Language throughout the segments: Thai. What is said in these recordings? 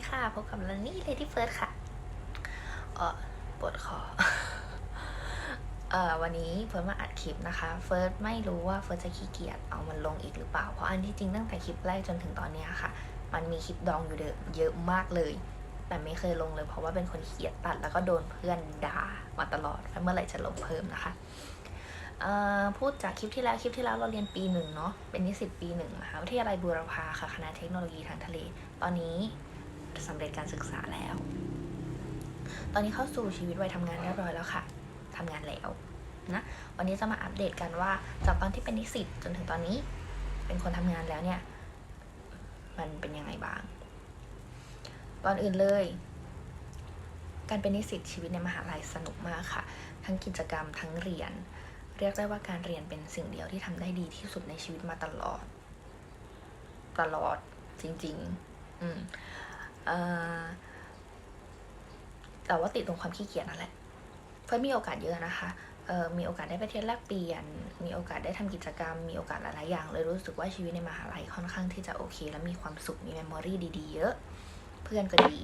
ดีค่ะพบกับลันนี่เลดี้เฟิร์สค่ะเออปวดคอเออวันนี้เฟิร์สมาอัดคลิปนะคะ เฟิร์สไม่รู้ว่าเฟิร์สจะขี้เกียจเอามันลงอีกหรือเปล่า เพราะอันที่จริงตั้งแต่คลิปแรกจนถึงตอนนี้ค่ะ มันมีคลิปดองอยู่เยอะมากเลย แต่ไม่เคยลงเลยเพราะว่าเป็นคนขี้เกียจตัดแล้วก็โดนเพื่อนด่ามาตลอดแล้วเมื่อไหร่จะลงเพิ่มนะคะพูดจากคลิปที่แล้วคลิปที่แล้วเราเรียนปีหนึ่งเนาะเป็นนิสิตปีหนึ่งมหาวิทยาลัยบูรพาค่ะคณะเทคโนโลยีทางทะเล ตอนนี้ สำเร็จการศึกษาแล้ว ตอนนี้เข้าสู่ชีวิตวัยทำงานเรียบร้อยแล้วค่ะทำงานแล้วนะวันนี้จะมาอัปเดตกันว่าจากตอนที่เป็นนิสิตจนถึงตอนนี้ เป็นคนทำงานแล้วเนี่ย มันเป็นยังไงบ้างก่อนอื่นเลย การเป็นนิสิตชีวิตในมหาลัยสนุกมากค่ะ ทั้งกิจกรรมทั้งเรียน เรียกได้ว่าการเรียนเป็นสิ่งเดียวที่ทำได้ดีที่สุดในชีวิตมาตลอด ตลอดจริง ๆ อืมเอ่อ แต่ว่าติดตรงความขี้เกียจนั่นแหละเฟิร์สมีโอกาสเยอะนะคะมีโอกาสได้ไปเที่ยวแลกเปลี่ยน มีโอกาสได้ทำกิจกรรม มีโอกาสหลายๆอย่าง เลยรู้สึกว่าชีวิตในมหาลัยค่อนข้างที่จะโอเค และมีความสุข มีเมมโมรี่ดีๆ เยอะ เพื่อนก็ดี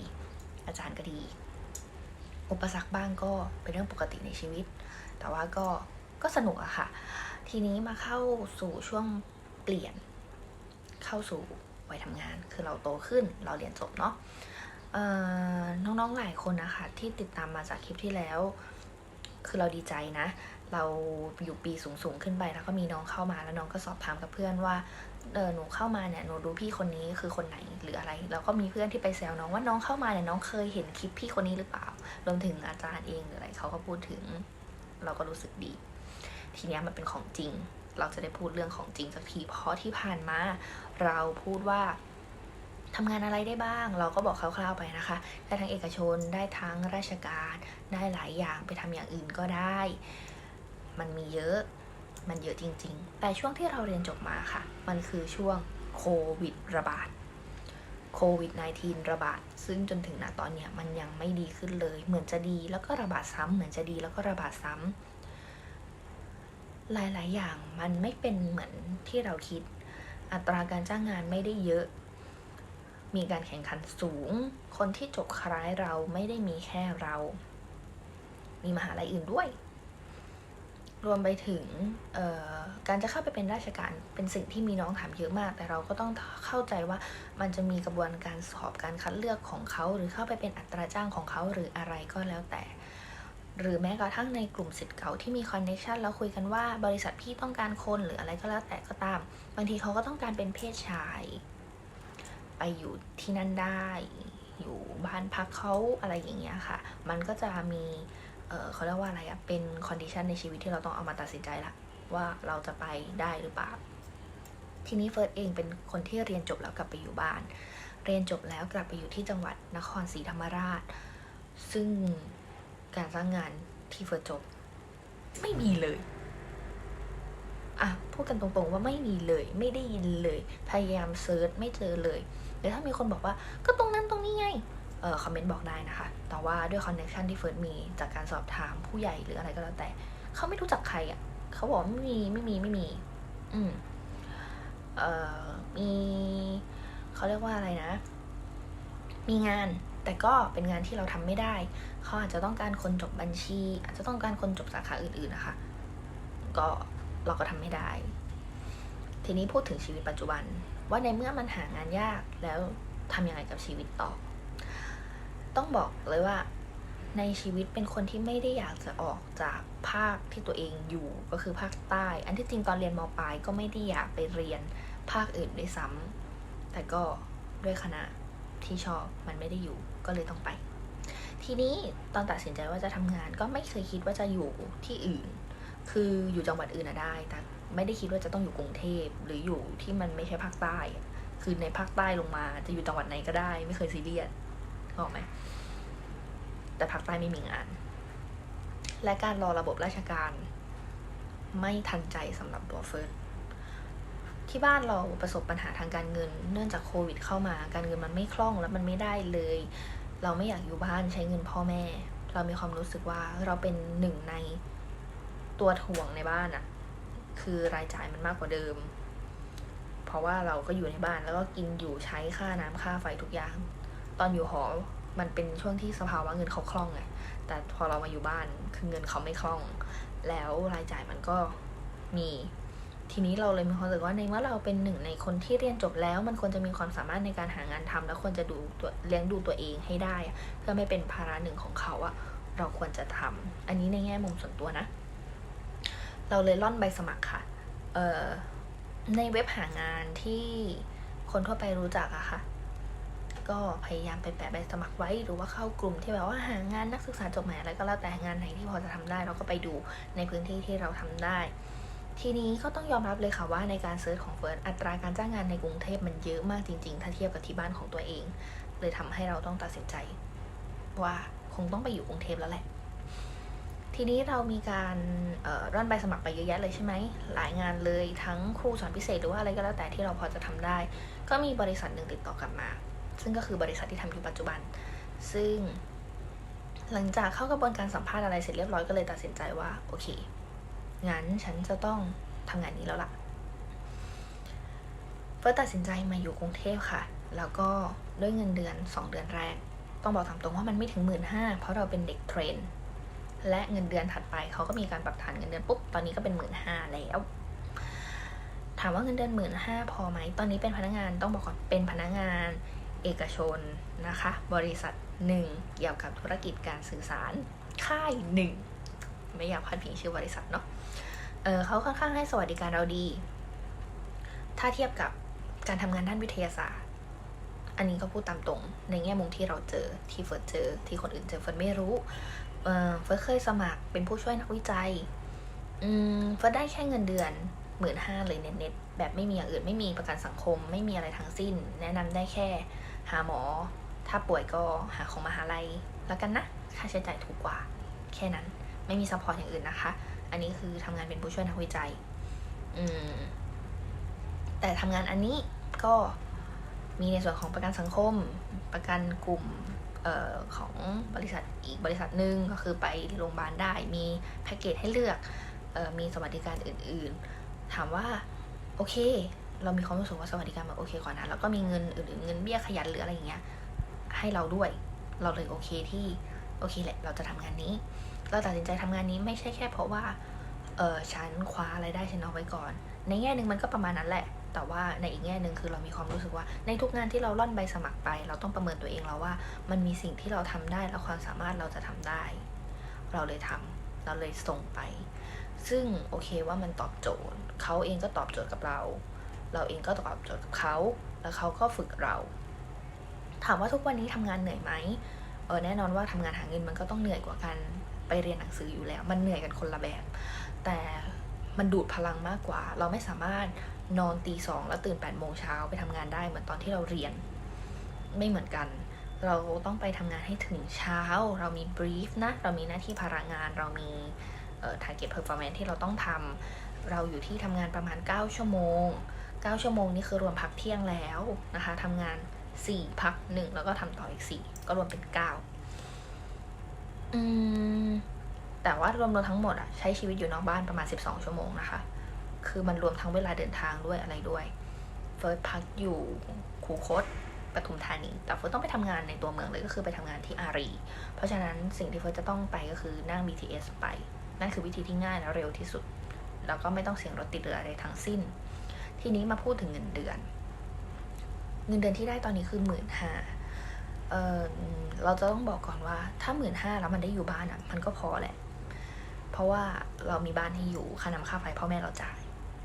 อาจารย์ก็ดี อุปสรรคบ้างก็เป็นเรื่องปกติในชีวิต แต่ว่าก็ก็สนุกอะค่ะ ทีนี้มาเข้าสู่ช่วงเปลี่ยน เข้าสู่ วัยทำงาน คือเราโตขึ้นเราเรียนจบเนาะน้องๆหลายคนนะคะที่ติดตามมาจากคลิปที่แล้ว คือเราดีใจนะ เราอยู่ปีสูงๆขึ้นไปแล้วก็มีน้องเข้ามาแล้วน้องก็สอบถามกับเพื่อนว่าเออหนูเข้ามาเนี่ยหนูรู้พี่คนนี้คือคนไหนหรืออะไร แล้วก็มีเพื่อนที่ไปแซวน้องว่าน้องเข้ามาเนี่ยน้องเคยเห็นคลิปพี่คนนี้หรือเปล่ารวมถึงอาจารย์เองหรืออะไรเขาก็พูดถึง เราก็รู้สึกดี ทีเนี้ยมันเป็นของจริง เราจะได้พูดเรื่องของจริงสักทีเพราะที่ผ่านมา เราพูดว่าทำงานอะไรได้บ้าง เราก็บอกคร่าวๆไปนะคะ ได้ทั้งเอกชนได้ทั้งราชการได้หลายอย่างไปทำอย่างอื่นก็ได้ มันมีเยอะมันเยอะจริง ๆ แต่ช่วงที่เราเรียนจบมาค่ะ มันคือช่วงโควิดระบาดโควิด -19 ระบาด ซึ่งจนถึงณตอนเนี้ยมันยังไม่ดีขึ้นเลย เหมือนจะดีแล้วก็ระบาดซ้ำเหมือนจะดีแล้วก็ระบาดซ้ำหลายๆ อย่างมันไม่เป็นเหมือนที่เราคิด อัตราการจ้างงานไม่ได้เยอะ มีการแข่งขันสูง คนที่จบคล้ายเราไม่ได้มีแค่เรา มีมหาลัยอื่นด้วย รวมไปถึงการจะเข้าไปเป็นราชการเป็นสิ่งที่มีน้องถามเยอะมาก แต่เราก็ต้องเข้าใจว่ามันจะมีกระบวนการสอบการคัดเลือกของเขา หรือเข้าไปเป็นอัตราจ้างของเขาหรืออะไรก็แล้วแต่ หรือแม้กระทั่งในกลุ่มสิทธิ์เก่าที่มีคอนเนคชันแล้วคุยกันว่าบริษัทพี่ต้องการคนหรืออะไรก็แล้วแต่ก็ตาม บางทีเขาก็ต้องการเป็นเพศชาย ไปอยู่ที่นั่นได้ อยู่บ้านพักเขาอะไรอย่างเงี้ยค่ะ มันก็จะมีเเขาเรียกว่าอะไรอะเป็นคอนดิชันในชีวิตที่เราต้องเอามาตัดสินใจละว่าเราจะไปได้หรือเปล่า ทีนี้เฟิร์สเองเป็นคนที่เรียนจบแล้วกลับไปอยู่บ้าน เรียนจบแล้วกลับไปอยู่ที่จังหวัดนครศรีธรรมราช ซึ่ง การจ้างงานที่เฟิร์สจบ ไม่มีเลยอะพูดกันตรงๆว่าไม่มีเลย ไม่ได้ยินเลย พยายามเซิร์ชไม่เจอเลยหรือถ้ามีคนบอกว่าก็ตรงนั้นตรงนี้ไงเออคอมเมนต์บอกได้นะคะ แต่ว่าด้วยคอนเนคชันที่เฟิร์สมีจากการสอบถามผู้ใหญ่หรืออะไรก็แล้วแต่ เขาไม่รู้จักใครอะ่ะ เขาบอกไม่มีไม่มีไม่มี อืมเอ่อมีเขาเรียกว่าอะไรนะ มีงาน แต่ก็เป็นงานที่เราทำไม่ได้ เขาอาจจะต้องการคนจบบัญชี อาจจะต้องการคนจบสาขาอื่นๆนะคะ ก็เราก็ทำไม่ได้ ทีนี้พูดถึงชีวิตปัจจุบัน ว่าในเมื่อมันหางานยากแล้วทำยังไงกับชีวิตต่อ ต้องบอกเลยว่าในชีวิตเป็นคนที่ไม่ได้อยากจะออกจากภาคที่ตัวเองอยู่ก็คือภาคใต้ อันที่จริงตอนเรียนมปลายก็ไม่ได้อยากไปเรียนภาคอื่นด้วยซ้ำแต่ก็ด้วยคณะที่ชอบมันไม่ได้อยู่ ก็เลยต้องไป ทีนี้ตอนตัดสินใจว่าจะทำงานก็ไม่เคยคิดว่าจะอยู่ที่อื่น คืออยู่จังหวัดอื่นอะได้ แต่ไม่ได้คิดว่าจะต้องอยู่กรุงเทพหรืออยู่ที่มันไม่ใช่ภาคใต้ คือในภาคใต้ลงมา จะอยู่จังหวัดไหนก็ได้ ไม่เคยซีเรียสออกไหมแต่ภาคใต้ไม่มีงาน และการรอระบบราชการ ไม่ทันใจสำหรับตัวเฟิร์ส ที่บ้านเราประสบปัญหาทางการเงิน เนื่องจากโควิด เข้ามาการเงินมันไม่คล่องแล้วมันไม่ได้เลย เราไม่อยากอยู่บ้านใช้เงินพ่อแม่ เรามีความรู้สึกว่าเราเป็นหนึ่งในตัวถ่วงในบ้านอะคือรายจ่ายมันมากกว่าเดิม เพราะว่าเราก็อยู่ในบ้านแล้วก็กินอยู่ใช้ค่าน้ำค่าไฟทุกอย่าง ตอนอยู่หอมันเป็นช่วงที่สภาวะเงินเขาคล่องไงแต่พอเรามาอยู่บ้านคือเงินเขาไม่คล่อง แล้วรายจ่ายมันก็มี ทีนี้เราเลยมีความรู้สึกว่าในเมื่อเราเป็นหนึ่งในคนที่เรียนจบแล้ว มันควรจะมีความสามารถในการหางานทำและควรจะดูตัวเลี้ยงดูตัวเองให้ได้ เพื่อไม่เป็นภาระหนึ่งของเขาอะเราควรจะทำอันนี้ในแง่มุมส่วนตัวนะ เราเลยล่อนใบสมัครค่ะเออในเว็บหางานที่คนทั่วไปรู้จักอะค่ะ ก็พยายามไปแปะใบสมัครไว้ หรือว่าเข้ากลุ่มที่แบบว่าหางานนักศึกษาจบใหม่อะไรก็แล้วแต่งานไหนที่พอจะทำได้ เราก็ไปดูในพื้นที่ที่เราทำได้ ทีนี้ก็ต้องยอมรับเลยค่ะว่าในการเซิร์ชของเฟิร์สอัตราการจ้างงานในกรุงเทพมันเยอะมากจริง ๆ ถ้าเทียบกับที่บ้านของตัวเอง เลยทำให้เราต้องตัดสินใจ ว่าคงต้องไปอยู่กรุงเทพแล้วแหละ ทีนี้เรามีการร่อนใบสมัครไปเยอะแยะเลยใช่ไหมหลายงานเลยทั้งครูสอนพิเศษหรือว่าอะไรก็แล้วแต่ที่เราพอจะทำได้ ก็มีบริษัทหนึ่งติดต่อกลับมา ซึ่งก็คือบริษัทที่ทำอยู่ปัจจุบัน ซึ่ง หลังจากเข้ากระบวนการสัมภาษณ์อะไรเสร็จเรียบร้อยก็เลยตัดสินใจว่าโอเค งั้นฉันจะต้องทำงานนี้แล้วล่ะเฟิร์สตัดสินใจมาอยู่กรุงเทพค่ะ แล้วก็ด้วยเงินเดือน 2 เดือนแรก ต้องบอกตามตรงว่ามันไม่ถึงหมื่นห้าเพราะเราเป็นเด็กเทรน และเงินเดือนถัดไปเขาก็มีการปรับฐานเงินเดือนปุ๊บ ตอนนี้ก็เป็นหมื่นห้าแล้ว ถามว่าเงินเดือนหมื่นห้าพอไหม ตอนนี้เป็นพนักงานต้องบอกก่อน เป็นพนักงานเอกชนนะคะ บริษัทหนึ่งเกี่ยวกับธุรกิจการสื่อสาร ค่ายหนึ่ง ไม่อยากพลาดพิงชื่อบริษัทเนาะเออเขาค่อนข้างให้สวัสดิการเราดี ถ้าเทียบกับการทำงานด้านวิทยาศาสตร์ อันนี้ก็พูดตามตรง ในแง่มุมที่เราเจอที่เฟิร์สเจอ ที่คนอื่นเจอเฟิร์สไม่รู้เออเฟิร์สเคยสมัครเป็นผู้ช่วยนักวิจัยอืมเฟิร์สได้แค่เงินเดือนหมื่นห้าเลยเน็ตๆแบบไม่มีอย่างอื่นไม่มีประกันสังคม ไม่มีอะไรทั้งสิ้น แนะนำได้แค่หาหมอ ถ้าป่วยก็หาของมหาลัยแล้วกันนะ ค่าใช้จ่ายถูกกว่า แค่นั้น ไม่มีซัพพอร์ตอย่างอื่นนะคะ อันนี้คือทำงานเป็นผู้ช่วยนักวิจัย อืม แต่ทำงานอันนี้ก็มีในส่วนของประกันสังคม ประกันกลุ่มออของบริษัทอีกบริษัทหนึ่งก็คือไปโรงพยาบาลได้ มีแพ็กเกจให้เลือกออมีสวัสดิการอื่น ๆ ถามว่าโอเค เรามีความรู้สึกว่าสวัสดิการมันโอเคก่อนนะ แล้วก็มีเงินอื่นๆเงินเบี้ยขยันหรืออะไรอย่างเงี้ยให้เราด้วย เราเลยโอเคที่ โอเคแหละ เราจะทำงานนี้ เราตัดสินใจทำงานนี้ไม่ใช่แค่เพราะว่า เออฉันคว้าอะไรายได้ฉันเอาไว้ก่อน ในแง่หนึ่งมันก็ประมาณนั้นแหละ แต่ว่าในอีกแง่หนึ่งคือเรามีความรู้สึกว่า ในทุกงานที่เราล่อนใบสมัครไป เราต้องประเมินตัวเองแล้วว่า มันมีสิ่งที่เราทำได้และความสามารถเราจะทำได้ เราเลยทำเราเลยส่งไป ซึ่งโอเคว่ามันตอบโจทย์ เขาเองก็ตอบโจทย์กับเรา เราเองก็ตอบโจทย์กับเขา แล้วเขาก็ฝึกเรา ถามว่าทุกวันนี้ทำงานเหนื่อยไหม เออแน่นอนว่าทำงานหาเงินมันก็ต้องเหนื่อยกว่าการไปเรียนหนังสืออยู่แล้ว มันเหนื่อยกันคนละแบบ แต่มันดูดพลังมากกว่า เราไม่สามารถนอนตีสองแล้วตื่นแปดโมงเช้าไปทำงานได้เหมือนตอนที่เราเรียน ไม่เหมือนกัน เราต้องไปทำงานให้ถึงเช้า เรามีบรีฟนะ เรามีหน้าที่ภาระงาน เรามีเอ่อ target performance ที่เราต้องทำเราอยู่ที่ทำงานประมาณ 9 ชั่วโมง 9 ชั่วโมงนี่คือรวมพักเที่ยงแล้วนะคะทำงาน 4 พัก1แล้วก็ทำต่ออีก 4 ก็รวมเป็น 9 อืม แต่ว่ารวมๆทั้งหมดอะใช้ชีวิตอยู่นอกบ้านประมาณ 12 ชั่วโมงนะคะ คือมันรวมทั้งเวลาเดินทางด้วยอะไรด้วย เฟิร์สพักอยู่คูคตปทุมธานี แต่เฟิร์สต้องไปทำงานในตัวเมืองเลยก็คือไปทำงานที่อารี เพราะฉะนั้นสิ่งที่เฟิร์สจะต้องไปก็คือนั่ง BTS ไป นั่นคือวิธีที่ง่ายและเร็วที่สุด แล้วก็ไม่ต้องเสี่ยงรถติดเรืออะไรทั้งสิ้น ทีนี้มาพูดถึงเงินเดือน เงินเดือนที่ได้ตอนนี้คือหมื่นห้าเออเราจะต้องบอกก่อนว่าถ้าหมื่นห้าแล้วมันได้อยู่บ้านอะ มันก็พอแหละ เพราะว่าเรามีบ้านให้อยู่ค่าน้ำค่าไฟพ่อแม่เราจ่าย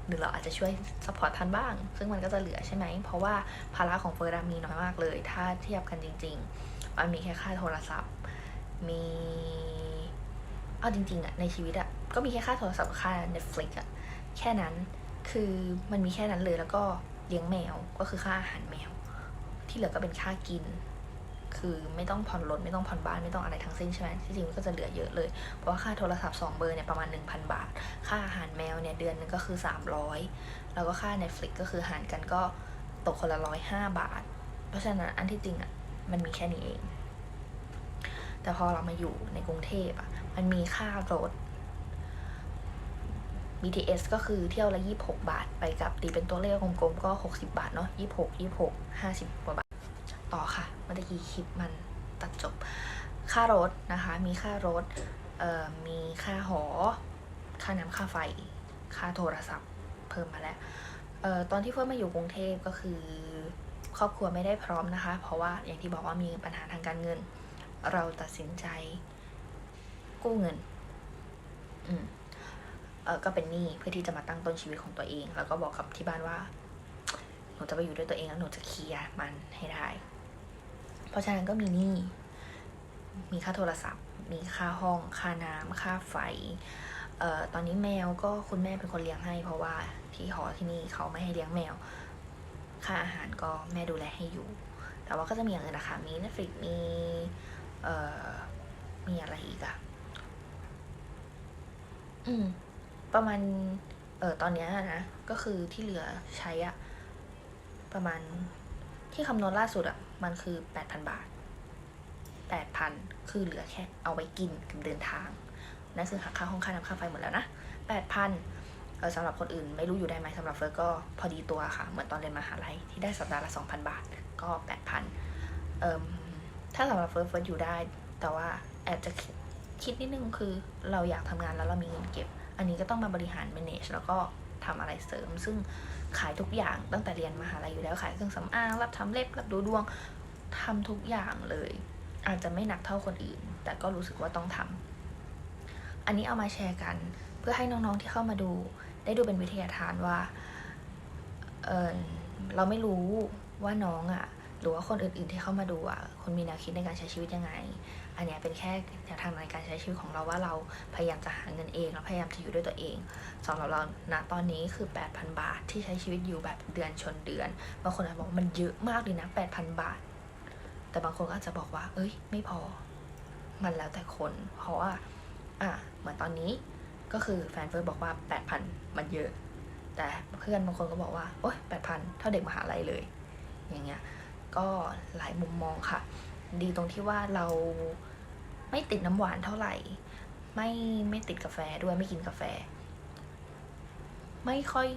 หรือเราอาจจะช่วยสปอร์ตทันบ้าง ซึ่งมันก็จะเหลือใช่ไหม เพราะว่าภาระของเฟิร์สมีน้อยมากเลย ถ้าเทียบกันจริง ๆ มันมีแค่ค่าโทรศัพท์ มีเอาจริงๆอะในชีวิตอะก็มีแค่ค่าโทรศัพท์กับค่า Netflix อะแค่นั้นคือมันมีแค่นั้นเลยแล้วก็เลี้ยงแมวก็คือค่าอาหารแมว ที่เหลือก็เป็นค่ากิน คือไม่ต้องผ่อนรถไม่ต้องผ่อนบ้านไม่ต้องอะไรทั้งสิ้นใช่ไหมที่จริงมันก็จะเหลือเยอะเลย เพราะว่าค่าโทรศัพท์ 2 เบอร์เนี่ยประมาณ 1,000 บาท ค่าอาหารแมวเนี่ยเดือนหนึงก็คือ 300 แล้วก็ค่า Netflix ก็คือหารกันก็ตกคนละร้อยห้าบาท เพราะฉะนั้นอันที่จริงอะมันมีแค่นี้เอง แต่พอเรามาอยู่ในกรุงเทพอะมันมีค่ารถ BTS ก็คือเที่ยวละ 26 บาท ไปกับตีเป็นตัวเลขกลมๆก็ 60 บาทเนาะ26 26 50กว่าบาท ต่อค่ะเมื่อกี้คลิปมันตัดจบ ค่ารถนะคะ มีค่ารถเอ่อมีค่าหอ ค่าน้ำค่าไฟ ค่าโทรศัพท์เพิ่มมาแล้วเอ่อตอนที่เฟิร์นมาอยู่กรุงเทพก็คือ ครอบครัวไม่ได้พร้อมนะคะ เพราะว่าอย่างที่บอกว่ามีปัญหาทางการเงิน เราตัดสินใจกู้เงิน อืม ก็เป็นหนี้เพื่อที่จะมาตั้งต้นชีวิตของตัวเอง แล้วก็บอกกับที่บ้านว่า หนูจะไปอยู่ด้วยตัวเองแล้วหนูจะเคลียร์มันให้ได้ เพราะฉะนั้นก็มีหนี้ มีค่าโทรศัพท์ มีค่าห้อง ค่าน้ำค่าไฟเอ่อตอนนี้แมวก็คุณแม่เป็นคนเลี้ยงให้ เพราะว่าที่หอที่นี่เขาไม่ให้เลี้ยงแมว ค่าอาหารก็แม่ดูแลให้อยู่ แต่ว่าก็จะมีอย่างอื่นนะคะ มี Netflix มีเอ่อมีอะไรอีกอะอืม ประมาณเออตอนเนี้ยนะก็คือที่เหลือใช้อะประมาณที่คำนวณล่าสุดอะมันคือแปดพันบาทแปดพันคือเหลือแค่เอาไว้กินกับเดินทางนั่นคือหักค่าห้องค่าน้ำค่าไฟหมดแล้วนะแปดพันเออสำหรับคนอื่นไม่รู้อยู่ได้ไหมสำหรับเฟิร์สก็พอดีตัวค่ะ เหมือนตอนเรียนมหาลัยที่ได้สัปดาห์ละสองพันบาท ก็แปดพันเอ่มถ้าสำหรับเฟิร์สเฟิร์สอยู่ได้ แต่ว่าอบจจะคิดนิดนึงคือเราอยากทำงานแล้วเรามีเงินเก็บ อันนี้ก็ต้องมาบริหาร manage แล้วก็ทำอะไรเสริม ซึ่งขายทุกอย่างตั้งแต่เรียนมหาลัยอยู่แล้วขายเครื่องสำอางรับทำเล็บรับดูดวงทำทุกอย่างเลย อาจจะไม่หนักเท่าคนอื่น แต่ก็รู้สึกว่าต้องทำอันนี้เอามาแชร์กัน เพื่อให้น้องๆที่เข้ามาดู ได้ดูเป็นวิทยาทานว่าเออเราไม่รู้ว่าน้องอะ่ะ หรือว่าคนอื่นๆที่เข้ามาดูอะคนมีแนวคิดในการใช้ชีวิตยังไง อันเนี้ยเป็นแค่แนวทางในการใช้ชีวิตของเราว่าเราพยายามจะหาเงินเองแล้วพยายามจะอยู่ด้วยตัวเองสำหรับเราณตอนนี้คือ 8,000 บาทที่ใช้ชีวิตอยู่แบบเดือนชนเดือนบางคนอาจจะบอกมันเยอะมากเลยนะ 8,000 บาท แต่บางคนก็อาจจะบอกว่า เอ้ย ไม่พอ มันแล้วแต่คน เพราะว่าอะเหมือนตอนนี้ก็คือแฟนเฟิร์สบอกว่า 8,000 มันเยอะ แต่เพื่อนบางคนก็บอกว่าโอ๊ย8,000 เท่าเด็กมหาลัยเลย อย่างเงี้ย ก็หลายมุมมองค่ะ ดีตรงที่ว่าเราไม่ติดน้ำหวานเท่าไหร่ ไม่ไม่ติดกาแฟด้วยไม่กินกาแฟ ไม่ค่อย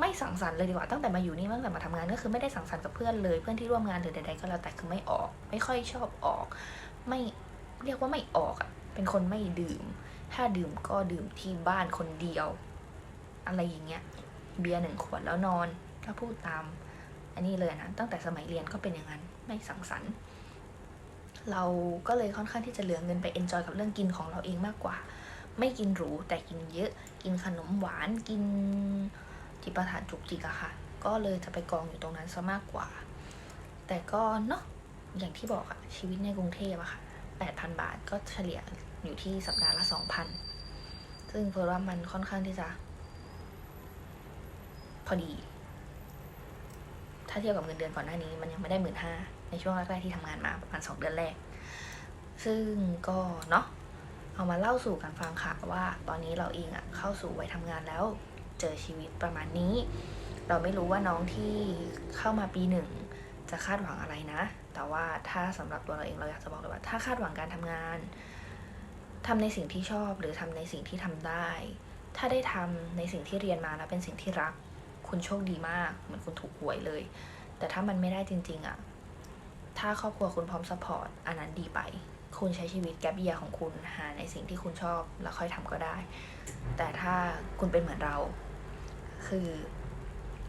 ไม่สังสรรค์เลยดีกว่าตั้งแต่มาอยู่นี่ตั้งแต่มาทำงานก็คือไม่ได้สังสรรค์กับเพื่อนเลยเพื่อนที่ร่วมงานหรือใดๆก็แล้วแต่คือไม่ออก ไม่ค่อยชอบออก ไม่เรียกว่าไม่ออกอะเป็นคนไม่ดื่ม ถ้าดื่มก็ดื่มที่บ้านคนเดียว อะไรอย่างเงี้ยเบียร์หนึ่งขวดแล้วนอนถ้าพูดตาม อันนี้เลยนะตั้งแต่สมัยเรียนก็เป็นอย่างนั้นไม่สังสรรค์ เราก็เลยค่อนข้างที่จะเหลือเงินไปเอนจอยกับเรื่องกินของเราเองมากกว่า ไม่กินหรูแต่กินเยอะ กินขนมหวานกินจิปาถะจุกจิกอะค่ะ ก็เลยจะไปกองอยู่ตรงนั้นซะมากกว่า แต่ก็เนาะอย่างที่บอกอะชีวิตในกรุงเทพอะค่ะแปดพันบาทก็เฉลี่ยอยู่ที่สัปดาห์ละสองพันซึ่งเฟิร์นว่ามันค่อนข้างที่จะ พอดี ถ้าเทียบกับเงินเดือนก่อนหน้านี้มันยังไม่ได้หมื่นห้าในช่วงแรกๆที่ทำงานมาประมาณสองเดือนแรก ซึ่งก็เนาะเอามาเล่าสู่กันฟังค่ะว่า ตอนนี้เราเองอะเข้าสู่วัยทำงานแล้วเจอชีวิตประมาณนี้ เราไม่รู้ว่าน้องที่เข้ามาปีหนึ่งจะคาดหวังอะไรนะ แต่ว่าถ้าสำหรับตัวเราเองเราอยากจะบอกเลยว่า ถ้าคาดหวังการทำงานทำในสิ่งที่ชอบหรือทำในสิ่งที่ทำได้ ถ้าได้ทำในสิ่งที่เรียนมาแล้วเป็นสิ่งที่รัก คุณโชคดีมากเหมือนคุณถูกหวยเลย แต่ถ้ามันไม่ได้จริงๆอะถ้าครอบครัวคุณพร้อมสปอร์ตอันนั้นดีไป คุณใช้ชีวิตแกปเยียของคุณหาในสิ่งที่คุณชอบแล้วค่อยทำก็ได้ แต่ถ้าคุณเป็นเหมือนเรา คือ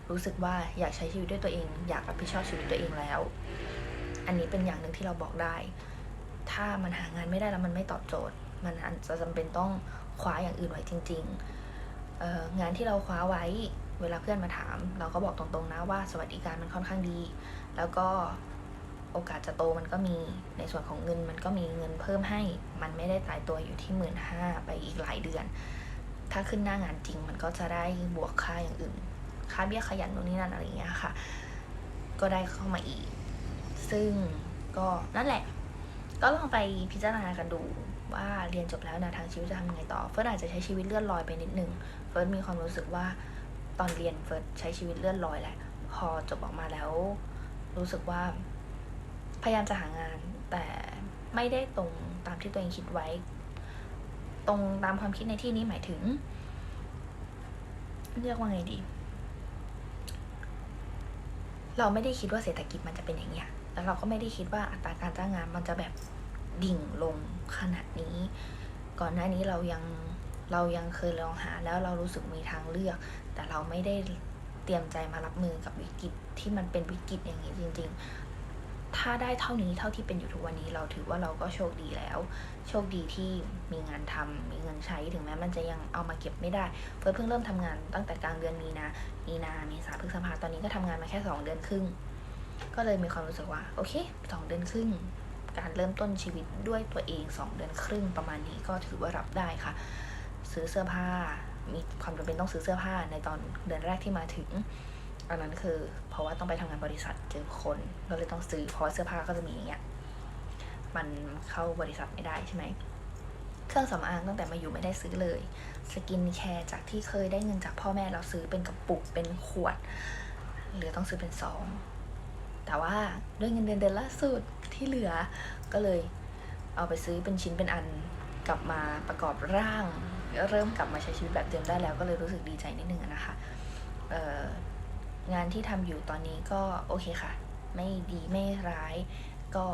รู้สึกว่าอยากใช้ชีวิตด้วยตัวเอง อยากรับผิดชอบชีวิตตัวเองแล้ว อันนี้เป็นอย่างหนึ่งที่เราบอกได้ ถ้ามันหางานไม่ได้แล้วมันไม่ตอบโจทย์ มันอาจจะจำเป็นต้องคว้าอย่างอื่นไว้จริงๆเอองานที่เราคว้าไว้ เวลาเพื่อนมาถาม เราก็บอกตรงๆนะว่าสวัสดิการมันค่อนข้างดี แล้วก็โอกาสจะโตมันก็มีในส่วนของเงินมันก็มีเงินเพิ่มให้ มันไม่ได้ตายตัวอยู่ที่หมื่นห้าไปอีกหลายเดือน ถ้าขึ้นหน้างานจริงมันก็จะได้บวกค่าอย่างอื่น ค่าเบี้ยขยันนู่นนี่นั่นอะไรอย่างเงี้ยค่ะ ก็ได้เข้ามาอีก ซึ่งก็นั่นแหละ ก็ลองไปพิจารณากันดูว่าเรียนจบแล้วแนวทางชีวิตจะทำยังไงต่อ เฟิร์สอาจจะใช้ชีวิตเลื่อนลอยไปนิดนึง เฟิร์สมีความรู้สึกว่า ตอนเรียนเฟิร์สใช้ชีวิตเลื่อนลอยแหละ พอจบออกมาแล้ว รู้สึกว่า พยายามจะหางาน แต่ไม่ได้ตรงตามที่ตัวเองคิดไว้ ตรงตามความคิดในที่นี้หมายถึง เรียกว่าไงดี เราไม่ได้คิดว่าเศรษฐกิจมันจะเป็นอย่างเงี้ยแล้วเราก็ไม่ได้คิดว่าอัตราการจ้างงานมันจะแบบดิ่งลงขนาดนี้ ก่อนหน้านี้เรายัง เรายังเคยลองหาแล้วเรารู้สึกมีทางเลือก แต่เราไม่ได้เตรียมใจมารับมือกับวิกฤตที่มันเป็นวิกฤตอย่างนี้จริง ๆ ถ้าได้เท่านี้เท่าที่เป็นอยู่ทุกวันนี้ เราถือว่าเราก็โชคดีแล้ว โชคดีที่มีงานทำมีเงินใช้ถึงแม้มันจะยังเอามาเก็บไม่ได้ เฟิร์สเพิ่งเริ่มทำงานตั้งแต่กลางเดือนมีนามีนาเมษาพฤษภาตอนนี้ก็ทำงานมาแค่สองเดือนครึ่ง ก็เลยมีความรู้สึกว่าโอเคสองเดือนครึ่งการเริ่มต้นชีวิตด้วยตัวเองสองเดือนครึ่งประมาณนี้ก็ถือว่ารับได้ค่ะ ซื้อเสื้อผ้า มีความจำเป็นต้องซื้อเสื้อผ้าในตอนเดือนแรกที่มาถึง อันนั้นคือ เพราะว่าต้องไปทำงานบริษัทเจอคนก็เลยต้องซื้อเพราะเสื้อผ้าก็จะมีอย่างเงี้ยมันเข้าบริษัทไม่ได้ใช่ไหมเครื่องสำอางตั้งแต่มาอยู่ไม่ได้ซื้อเลย สกินแคร์จากที่เคยได้เงินจากพ่อแม่เราซื้อเป็นกระปุกเป็นขวดเหลือต้องซื้อเป็นซองแต่ว่าด้วยเงินเดือนเดือนล่าสุดที่เหลือก็เลยเอาไปซื้อเป็นชิ้นเป็นอันกลับมาประกอบร่าง เริ่มกลับมาใช้ชีวิตแบบเดิมได้แล้วก็เลยรู้สึกดีใจนิดนึงนะคะงานที่ทำอยู่ตอนนี้ก็โอเคค่ะ ไม่ดีไม่ร้าย ก็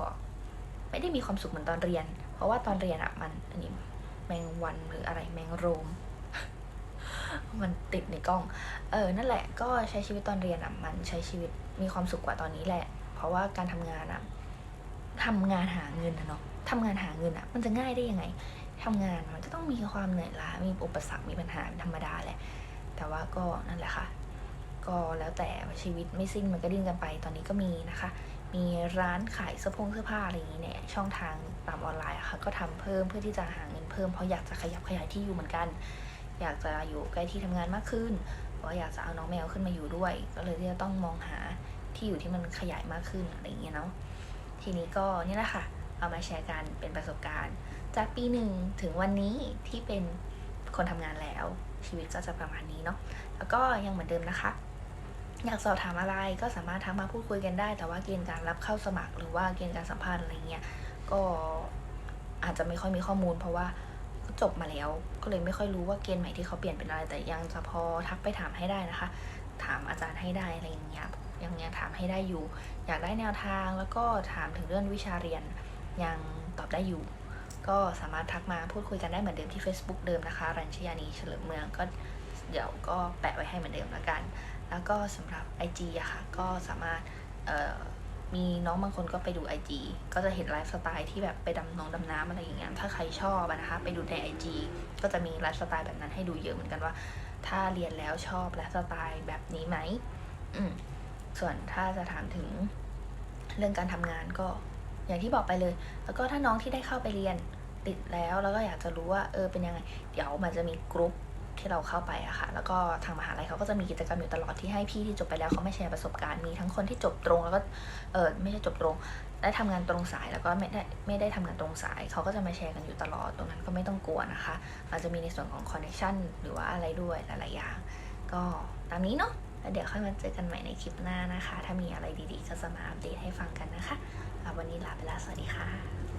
ไม่ได้มีความสุขเหมือนตอนเรียน เพราะว่าตอนเรียนอะมันอันนี้แมงวันหรืออะไรแมงโรม มันติดในกล้อง เออนั่นแหละก็ใช้ชีวิตตอนเรียนอะมันใช้ชีวิตมีความสุขกว่าตอนนี้แหละ เพราะว่าการทำงานอะทำงานหาเงินนะเนาะทำงานหาเงินอะมันจะง่ายได้ยังไง ทำงานมันก็ต้องมีความเหนื่อยล้ามีอุปสรรคมีปัญหาธรรมดาแหละ แต่ว่าก็นั่นแหละค่ะ ก็แล้วแต่ชีวิตไม่สิ้นมันก็ดิ้นกันไป ตอนนี้ก็มีนะคะ มีร้านขายเสื้อผงเสื้อผ้าอะไรอย่างนี้เนี่ยช่องทางตามออนไลน์อะค่ะก็ทำเพิ่มเพื่อที่จะหาเงินเพิ่มเพราะอยากจะขยับขยายที่อยู่เหมือนกัน อยากจะอยู่ใกล้ที่ทำงานมากขึ้นเพราะว่าอยากจะเอาน้องแมวขึ้นมาอยู่ด้วย ก็เลยที่จะต้องมองหาที่อยู่ที่มันขยายมากขึ้นอะไรอย่างเงี้ยเนาะทีนี้ก็นี่แหละค่ะ เอามาแชร์กันเป็นประสบการณ์ จากปีหนึ่งถึงวันนี้ที่เป็นคนทำงานแล้ว ชีวิตก็จะประมาณนี้เนาะแล้วก็ยังเหมือนเดิมนะคะ อยากสอบถามอะไรก็สามารถทักมาพูดคุยกันได้ แต่ว่าเกณฑ์การรับเข้าสมัคร หรือว่าเกณฑ์การสัมภาษณ์อะไรเงี้ยก็อาจจะไม่ค่อยมีข้อมูล เพราะว่าจบมาแล้ว ก็เลยไม่ค่อยรู้ว่าเกณฑ์ใหม่ที่เขาเปลี่ยนเป็นอะไร แต่ยังจะพอทักไปถามให้ได้นะคะ ถามอาจารย์ให้ได้อะไรเงี้ยยังยังถามให้ได้อยู่ อยากได้แนวทางแล้วก็ถามถึงเรื่องวิชาเรียนยังตอบได้อยู่ ก็สามารถทักมาพูดคุยกันได้เหมือนเดิมที่ Facebook เดิมนะคะรัญชยานีเฉลิมเมืองก็เดี๋ยวก็แปะไว้ให้เหมือนเดิมแล้วกัน แล้วก็สำหรับ IG อะค่ะก็สามารถมีน้องบางคนก็ไปดู IG ก็จะเห็นไลฟ์สไตล์ที่แบบไปดำน้องดำน้ำอะไรอย่างเงี้ยถ้าใครชอบนะคะ ไปดูใน IG ก็จะมีไลฟ์สไตล์แบบนั้นให้ดูเยอะเหมือนกันว่า ถ้าเรียนแล้วชอบไลฟ์สไตล์แบบนี้ไหมอืมส่วนถ้าจะถามถึงเรื่องการทำงานก็ อย่างที่บอกไปเลย แล้วก็ถ้าน้องที่ได้เข้าไปเรียนติดแล้วแล้วก็อยากจะรู้ว่าเออเป็นยังไง เดี๋ยวมันจะมีกรุ๊ปที่เราเข้าไปอะค่ะ แล้วก็ทางมหาลัยเขาก็จะมีกิจกรรมอยู่ตลอดที่ให้พี่ที่จบไปแล้วเขาไม่แชร์ประสบการณ์ มีทั้งคนที่จบตรงแล้วก็ เออไม่ใช่จบตรง ได้ทำงานตรงสายแล้วก็ไม่ได้ไม่ได้ทำงานตรงสาย เขาก็จะมาแชร์กันอยู่ตลอด ตรงนั้นก็ไม่ต้องกลัวนะคะอาจจะมีในส่วนของคอนเนคชั่นหรือว่าอะไรด้วยหลายๆอย่าง ก็ตามนี้เนาะแล้วเดี๋ยวค่อยมาเจอกันใหม่ในคลิปหน้านะคะ ถ้ามีอะไรดีๆก็จะมาอัปเดตให้ฟังกันนะคะ วันนี้ลาไปแล้วสวัสดีค่ะ